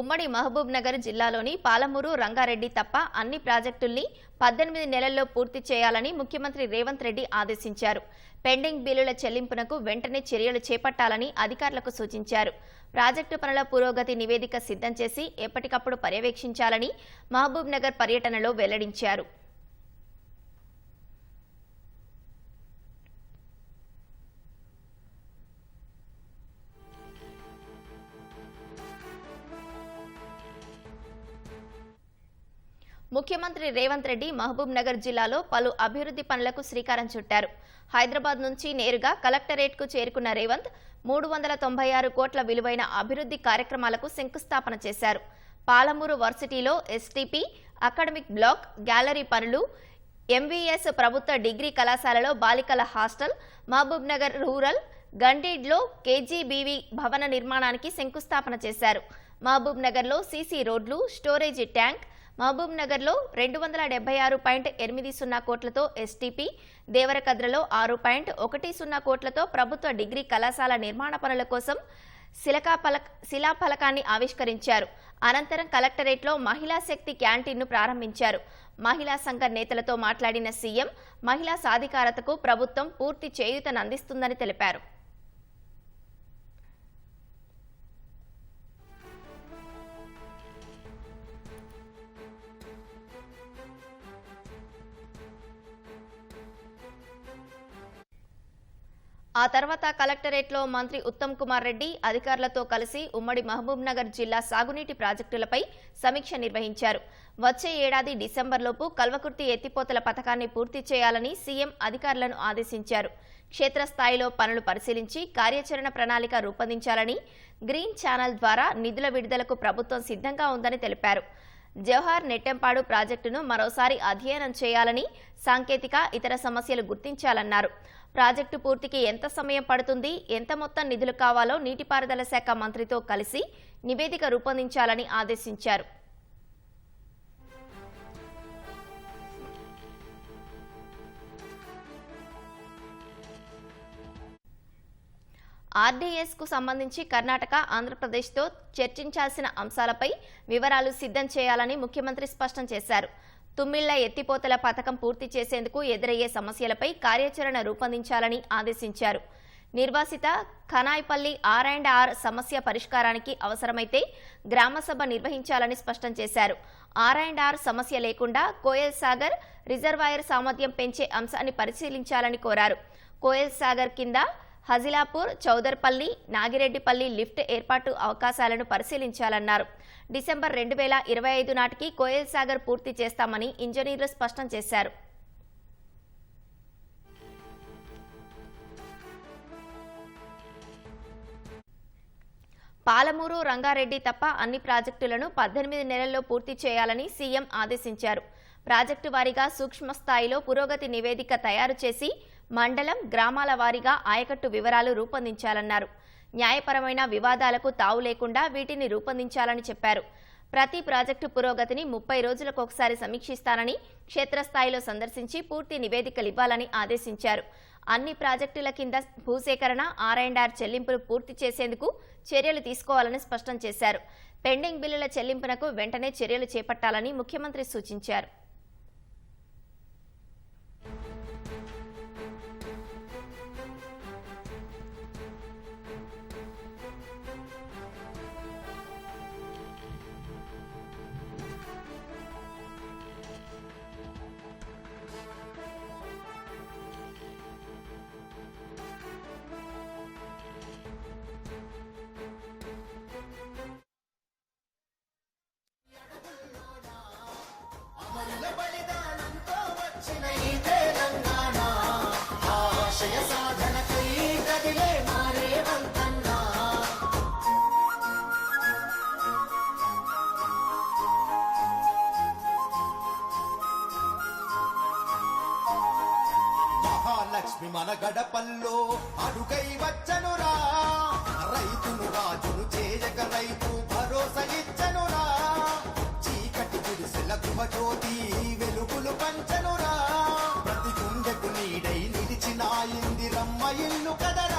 ఉమ్మడి మహబూబ్ నగర్ జిల్లాలోని పాలమూరు రంగారెడ్డి తప్ప అన్ని ప్రాజెక్టుల్ని పద్దెనిమిది నెలల్లో పూర్తి చేయాలని ముఖ్యమంత్రి రేవంత్ రెడ్డి ఆదేశించారు. పెండింగ్ బిల్లుల చెల్లింపునకు వెంటనే చర్యలు చేపట్టాలని అధికారులకు సూచించారు. ప్రాజెక్టు పనుల పురోగతి నివేదిక సిద్ధం చేసి ఎప్పటికప్పుడు పర్యవేక్షించాలని మహబూబ్ నగర్ పర్యటనలో వెల్లడించారు. ముఖ్యమంత్రి రేవంత్ రెడ్డి మహబూబ్ నగర్ జిల్లాలో పలు అభివృద్ధి పనులకు శ్రీకారం చుట్టారు. హైదరాబాద్ నుంచి నేరుగా కలెక్టరేట్కు చేరుకున్న రేవంత్ మూడు వందల తొంభై ఆరు కోట్ల విలువైన అభివృద్ధి కార్యక్రమాలకు శంకుస్థాపన చేశారు. పాలమూరు వర్సిటీలో ఎస్టీపీ అకాడమిక్ బ్లాక్ గ్యాలరీ పనులు ఎంవీఎస్ ప్రభుత్వ డిగ్రీ కళాశాలలో బాలికల హాస్టల్ మహబూబ్ నగర్ రూరల్ గండీడ్లో కేజీబీవీ భవన నిర్మాణానికి శంకుస్థాపన చేశారు. మహబూబ్ నగర్లో సీసీ రోడ్లు స్టోరేజీ ట్యాంక్ మహబూబ్ నగర్లో రెండు వందల డెబ్బై ఆరు పాయింట్ ఎనిమిది సున్నా కోట్లతో ఎస్టీపీ దేవరకద్రలో ఆరు పాయింట్ ఒకటి సున్నా కోట్లతో ప్రభుత్వ డిగ్రీ కళాశాల నిర్మాణ పనుల కోసం శిలకా శిలాఫలకాన్ని ఆవిష్కరించారు. అనంతరం కలెక్టరేట్లో మహిళా శక్తి క్యాంటీన్ను ప్రారంభించారు. మహిళా సంఘ నేతలతో మాట్లాడిన సీఎం మహిళా సాధికారతకు ప్రభుత్వం పూర్తి చేయూతనందిస్తుందని తెలిపారు. ఆ తర్వాత కలెక్టరేట్లో మంత్రి ఉత్తమ్ కుమార్ రెడ్డి అధికారులతో కలిసి ఉమ్మడి మహబూబ్నగర్ జిల్లా సాగునీటి ప్రాజెక్టులపై సమీక్ష నిర్వహించారు. వచ్చే ఏడాది డిసెంబర్లోపు కల్వకుర్తి ఎత్తిపోతల పథకాన్ని పూర్తి చేయాలని సీఎం అధికారులను ఆదేశించారు. క్షేత్రస్థాయిలో పనులు పరిశీలించి కార్యాచరణ ప్రణాళిక రూపొందించాలని గ్రీన్ ఛానల్ ద్వారా నిధుల విడుదలకు ప్రభుత్వం సిద్ధంగా ఉందని తెలిపారు. జవహర్ నెట్టెంపాడు ప్రాజెక్టును మరోసారి అధ్యయనం చేయాలని సాంకేతిక ఇతర సమస్యలు గుర్తించాలన్నారు. ప్రాజెక్టు పూర్తికి ఎంత సమయం పడుతుంది? ఎంత మొత్తం నిధులు కావాలో నీటిపారుదల శాఖ మంత్రితో కలిసి నివేదిక రూపొందించాలని ఆదేశించారు. ఆర్డీఎస్కు సంబంధించి కర్ణాటక ఆంధ్రప్రదేశ్తో చర్చించాల్సిన అంశాలపై వివరాలు సిద్ధం చేయాలని ముఖ్యమంత్రి స్పష్టం చేశారు. తుమ్మిళ్ళ ఎత్తిపోతల పథకం పూర్తి చేసేందుకు ఎదురయ్యే సమస్యలపై కార్యాచరణ రూపొందించాలని ఆదేశించారు. నిర్వాసిత ఖనాయిపల్లి ఆర్ అండ్ ఆర్ సమస్య పరిష్కారానికి అవసరమైతే గ్రామసభ నిర్వహించాలని స్పష్టం చేశారు. ఆర్ అండ్ ఆర్ సమస్య లేకుండా కోయల్ సాగర్ రిజర్వాయర్ సామర్థ్యం పెంచే అంశాన్ని పరిశీలించాలని కోరారు. కోయల్ సాగర్ కింద హజిలాపూర్ చౌదర్పల్లి నాగిరెడ్డిపల్లి లిఫ్ట్ ఏర్పాటు అవకాశాలను పరిశీలించాలన్నారు. డిసెంబర్ రెండు వేల ఇరవై ఐదు నాటికి కోయల్ సాగర్ పూర్తి చేస్తామని ఇంజనీర్లు స్పష్టం చేశారు. పాలమూరు రంగారెడ్డి తప్ప అన్ని ప్రాజెక్టులను పద్దెనిమిది నెలల్లో పూర్తి చేయాలని సీఎం ఆదేశించారు. ప్రాజెక్టు వారీగా సూక్ష్మ స్థాయిలో పురోగతి నివేదిక తయారు చేసి మండలం గ్రామాల వారీగా ఆయకట్టు వివరాలు రూపొందించాలన్నారు. న్యాయపరమైన వివాదాలకు తావు లేకుండా వీటిని రూపొందించాలని చెప్పారు. ప్రతి ప్రాజెక్టు పురోగతిని ముప్పై రోజులకు ఒకసారి సమీక్షిస్తానని క్షేత్రస్థాయిలో సందర్శించి పూర్తి నివేదికలు ఇవ్వాలని ఆదేశించారు. అన్ని ప్రాజెక్టుల కింద భూసేకరణ ఆర్ అండ్ ఆర్ చెల్లింపులు పూర్తి చేసేందుకు చర్యలు తీసుకోవాలని స్పష్టం చేశారు. పెండింగ్ బిల్లుల చెల్లింపునకు వెంటనే చర్యలు చేపట్టాలని ముఖ్యమంత్రి సూచించారు. లక్ష్మి మన గడపల్లో అడుగై వచ్చనురా. రైతును రాజును చేయక రైతు భరోసా ఇచ్చనురా. చీకటి గుడిసెల గృహజ్యోతి వెలుగులు పంచనురా. ప్రతి గుండెకు నీడై నిలిచిన ఇందిరమ్మ ఇల్లు కదరా.